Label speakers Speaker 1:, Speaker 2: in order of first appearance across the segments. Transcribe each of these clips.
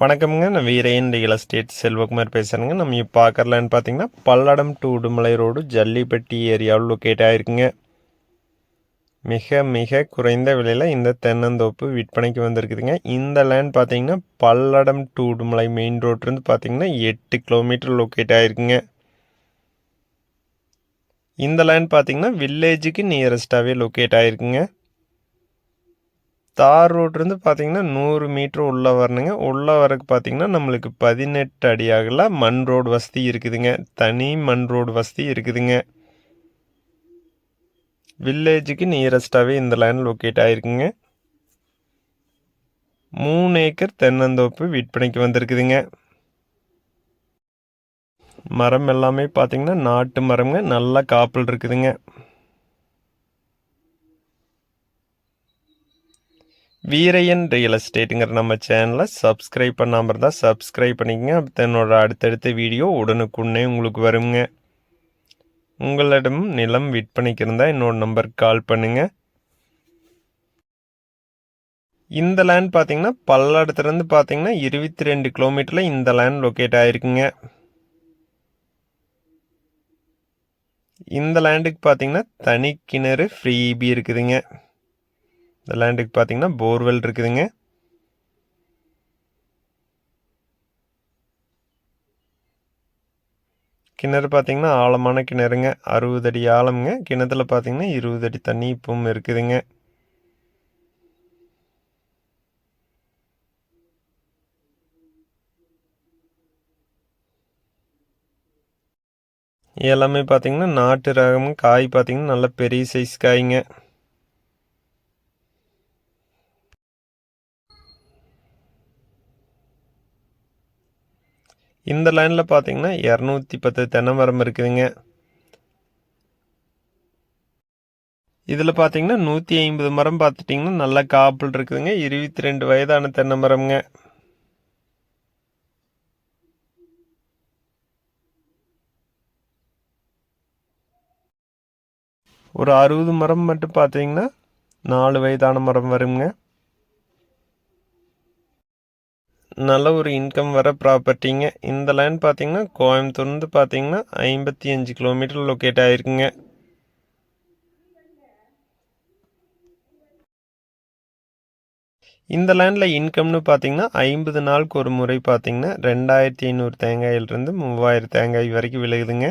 Speaker 1: வணக்கம்ங்க. நான் Veeraiyan real estate Selvakumar பேசுகிறேங்க நம்ம இப்போ பார்க்கறலான்னு பார்த்தீங்கன்னா பல்லடம் டு உடுமலை ரோடு ஜல்லிப்பட்டி ஏரியாவில் லொக்கேட் ஆகிருக்குங்க மிக மிக குறைந்த விலையில் இந்த தென்னந்தோப்பு விற்பனைக்கு வந்திருக்குதுங்க. இந்த லேண்ட் பார்த்தீங்கன்னா பல்லடம் டு உடுமலை மெயின் ரோட்லேருந்து பார்த்தீங்கன்னா எட்டு கிலோமீட்டர் லொக்கேட் ஆகிருக்குங்க இந்த லேண்ட் பார்த்தீங்கன்னா வில்லேஜுக்கு நியரஸ்டாகவே லொக்கேட் ஆகிருக்குங்க தார் ரோட்லேருந்து பார்த்தீங்கன்னா நூறு மீட்ரு உள்ளே வரணுங்க. உள்ளே வரக்கு பார்த்தீங்கன்னா நம்மளுக்கு பதினெட்டு அடி அகல மண் ரோடு வசதி இருக்குதுங்க. தனி மண் ரோடு வசதி இருக்குதுங்க. வில்லேஜுக்கு நியரஸ்டாகவே இந்த லேண்ட் லொக்கேட் ஆகிருக்குங்க மூணு ஏக்கர் தென்னந்தோப்பு விற்பனைக்கு வந்திருக்குதுங்க. மரம் எல்லாமே பார்த்தீங்கன்னா நாட்டு மரம்ங்க. நல்லா காப்பில் இருக்குதுங்க. வீரையன் ரியல் எஸ்டேட்டுங்கிற நம்ம சேனலை சப்ஸ்கிரைப் பண்ணாமல் இருந்தால் சப்ஸ்கிரைப் பண்ணிக்கங்க. அப்போ என்னோட அடுத்தடுத்த வீடியோ உடனுக்குடனே உங்களுக்கு வருங்க. உங்களிடம் நிலம் விற்பனைக்கு இருந்தால் என்னோட நம்பருக்கு கால் பண்ணுங்க. இந்த லேண்ட் பார்த்தீங்கன்னா பல்லடத்துலேருந்து பார்த்தீங்கன்னா இருபத்தி ரெண்டு கிலோமீட்டரில் இந்த லேண்ட் லொக்கேட் ஆகிருக்குங்க இந்த லேண்டுக்கு பார்த்தீங்கன்னா தனி கிணறு ஃப்ரீபி இருக்குதுங்க. இந்த லேண்டுக்கு பார்த்தீங்கன்னா போர்வெல் இருக்குதுங்க. கிணறு பார்த்தீங்கன்னா ஆழமான கிணறுங்க. அறுபது அடி ஆழம்ங்க. கிணத்துல பார்த்தீங்கன்னா இருபது அடி தண்ணி இப்பவும் இருக்குதுங்க. எல்லாமே பார்த்தீங்கன்னா நாட்டு ரகம் காய் பார்த்தீங்கன்னா நல்ல பெரிய சைஸ் காய்ங்க. இந்த லைனில் பார்த்தீங்கன்னா இரநூத்தி பத்து தென்னை மரம் இருக்குதுங்க. இதில் பார்த்தீங்கன்னா நூற்றி ஐம்பது மரம் பார்த்துட்டிங்கன்னா நல்ல காப்பிள் இருக்குதுங்க. இருபத்தி ரெண்டு வயதான தென்னை மரம்ங்க ஒரு அறுபது மரம் மட்டும் பார்த்தீங்கன்னா நாலு வயதான மரம் வருங்க. நல்ல ஒரு இன்கம் வர ப்ராப்பர்ட்டிங்க இந்த லேண்ட் பார்த்தீங்கன்னா கோயம்புத்தூர்ந்து பார்த்தீங்கன்னா ஐம்பத்தி அஞ்சு கிலோமீட்டர் லொக்கேட் ஆகிருக்குங்க இந்த லேண்டில் இன்கம்னு பார்த்தீங்கன்னா ஐம்பது நாளுக்கு ஒரு முறை பார்த்தீங்கன்னா ரெண்டாயிரத்தி ஐநூறு தேங்காயிலிருந்து மூவாயிரம் தேங்காய் வரைக்கும் விளையுதுங்க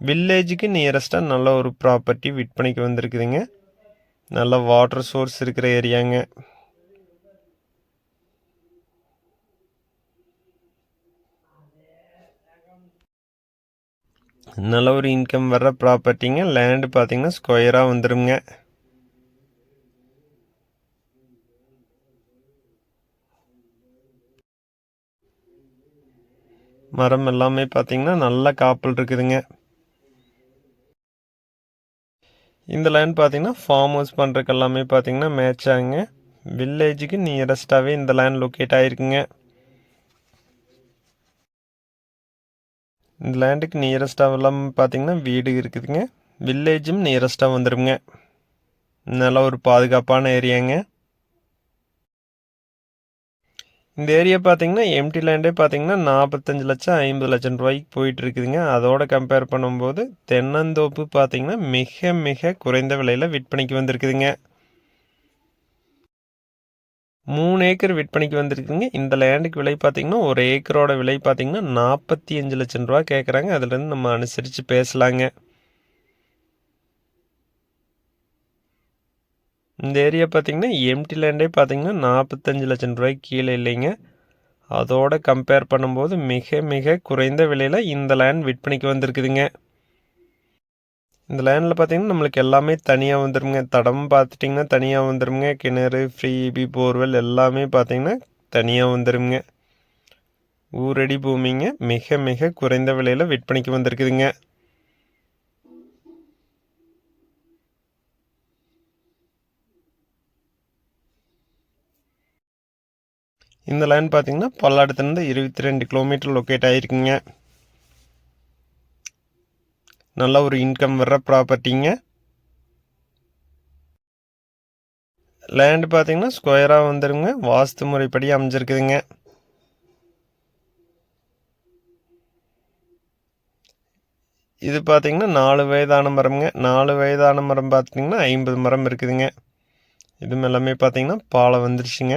Speaker 1: வில்லேஜுக்கு நியரஸ்ட்டாக நல்ல ஒரு ப்ராப்பர்ட்டி விற்பனைக்கு வந்திருக்குதுங்க. நல்ல வாட்டர் சோர்ஸ் இருக்கிற ஏரியாங்க நல்ல ஒரு இன்கம் வர்ற ப்ராப்பர்ட்டிங்க லேண்டு பார்த்தீங்கன்னா ஸ்கொயராக வந்துடுங்க மரம் எல்லாமே பார்த்தீங்கன்னா நல்ல காப்பல் இருக்குதுங்க. இந்த லைன் பார்த்தீங்கன்னா ஃபார்ம் ஹவுஸ் பண்ணுறக்கு எல்லாமே பார்த்தீங்கன்னா மேட்ச் ஆகுங்க. வில்லேஜுக்கு நியரஸ்ட்டாகவே இந்த லேண்ட் லொக்கேட் ஆகிருக்குங்க இந்த லேண்டுக்கு நியரஸ்ட்டாக எல்லாம் பார்த்தீங்கன்னா வீடு இருக்குதுங்க. வில்லேஜும் நியரஸ்ட்டாக வந்துடுங்க நல்ல ஒரு பாதுகாப்பான ஏரியாங்க இந்த ஏரியா பார்த்தீங்கன்னா எம்டி லேண்டே பார்த்தீங்கன்னா நாற்பத்தஞ்சு லட்சம் ஐம்பது லட்சம் ரூபாய்க்கு போயிட்டு இருக்குதுங்க அதோட கம்பேர் பண்ணும்போது தென்னந்தோப்பு பார்த்தீங்கன்னா மிக மிக குறைந்த விலையில் விற்பனைக்கு வந்திருக்குதுங்க. மூணு ஏக்கர் விற்பனைக்கு வந்திருக்குதுங்க. இந்த லேண்டுக்கு விலை பார்த்தீங்கன்னா ஒரு ஏக்கரோட விலை பார்த்தீங்கன்னா நாற்பத்தி அஞ்சு லட்சம் ரூபா கேட்குறாங்க அதுலேருந்து நம்ம அனுசரித்து பேசலாங்க. இந்த ஏரியா பார்த்தீங்கன்னா எம்டி லேண்டே பார்த்தீங்கன்னா நாற்பத்தஞ்சு லட்சம் ரூபாய்க்கு கீழே இல்லைங்க. அதோடு கம்பேர் பண்ணும்போது மிக மிக குறைந்த விலையில் இந்த லேண்ட் விற்பனைக்கு வந்திருக்குதுங்க. இந்த லேண்டில் பார்த்தீங்கன்னா நம்மளுக்கு எல்லாமே தனியாக வந்துருங்க. தடம் பார்த்துட்டிங்கன்னா தனியாக வந்துடுங்க கிணறு ஃப்ரீ பி போர்வெல் எல்லாமே பார்த்தீங்கன்னா தனியாக வந்துடுங்க ஊரடி பூமிங்க. மிக மிக குறைந்த விலையில் விற்பனைக்கு வந்திருக்குதுங்க. இந்த லேண்ட் பார்த்தீங்கன்னா பல்லாடத்துலேருந்து இருபத்தி ரெண்டு கிலோமீட்டர் லொக்கேட் ஆகிருக்குங்க நல்ல ஒரு இன்கம் வர்ற ப்ராப்பர்ட்டிங்க லேண்டு பார்த்தீங்கன்னா ஸ்கொயராக வந்துருங்க. வாஸ்து முறைப்படி அமைஞ்சிருக்குதுங்க. இது பார்த்தீங்கன்னா நாலு வயதான மரம்ங்க. நாலு வயதான மரம் பார்த்தீங்கன்னா ஐம்பது மரம் இருக்குதுங்க. இது எல்லாமே பார்த்தீங்கன்னா பாலை வந்துருச்சுங்க.